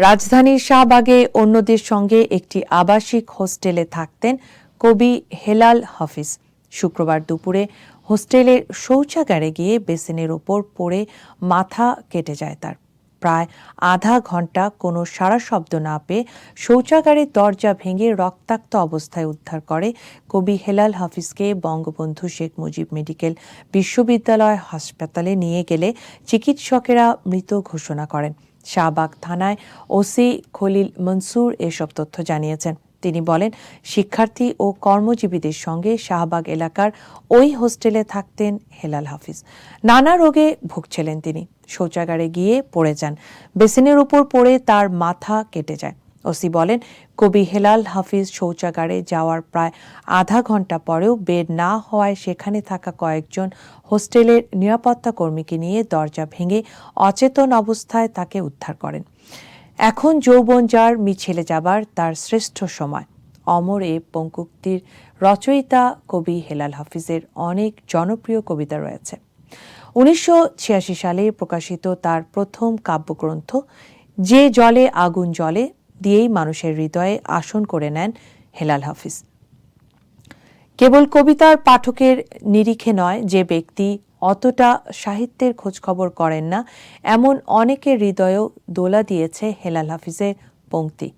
রাজধানীর শাহবাগে অন্যদের সঙ্গে একটি আবাসিক হোস্টেলে থাকতেন কবি হেলাল হাফিজ। শুক্রবার দুপুরে হোস্টেলের শৌচাগারে গিয়ে বেসিনের ওপর পড়ে মাথা কেটে যায় তার। প্রায় আধা ঘণ্টা কোনো সারা শব্দ না পেয়ে শৌচাগারের দরজা ভেঙে রক্তাক্ত অবস্থায় উদ্ধার করে কবি হেলাল হাফিজকে বঙ্গবন্ধু শেখ মুজিব মেডিকেল বিশ্ববিদ্যালয় হাসপাতালে নিয়ে গেলে চিকিৎসকেরা মৃত ঘোষণা করেন। শাহবাগ থানায় ওসি খলিল মনসুর এসব তথ্য জানিয়েছেন। তিনি বলেন, শিক্ষার্থী ও কর্মজীবীদের সঙ্গে শাহবাগ এলাকার ওই হোস্টেলে থাকতেন হেলাল হাফিজ। নানা রোগে ভুগছিলেন তিনি। শৌচাগারে গিয়ে পড়ে যান। বেসিনের উপর পড়ে তার মাথা কেটে যায়। ওসি বলেন, কবি হেলাল হাফিজ শৌচাগারে যাওয়ার প্রায় আধা ঘণ্টা পরেও বেড না হওয়ায় সেখানে থাকা কয়েকজন হোস্টেলের নিরাপত্তা কর্মীকে নিয়ে দরজা ভেঙে অচেতন অবস্থায় তাকে উদ্ধার করেন। এখন যৌবন যার, মিছিলে যাবার তার শ্রেষ্ঠ সময়। অমর এ পঙ্কুক্তির রচয়িতা কবি হেলাল হাফিজের অনেক জনপ্রিয় কবিতা রয়েছে। উনিশশো ছিয়াশি সালে প্রকাশিত তার প্রথম কাব্যগ্রন্থ, যে জলে আগুন জলে দিয়েই মানুষের হৃদয়ে আসন করে নেন হেলাল হাফিজ। কেবল কবিতার পাঠকের নিরিখে নয় যে ব্যক্তি অতটা সাহিত্যের খোঁজখবর করেন না, এমন অনেকের হৃদয়েও দোলা দিয়েছে হেলাল হাফিজের পংক্তি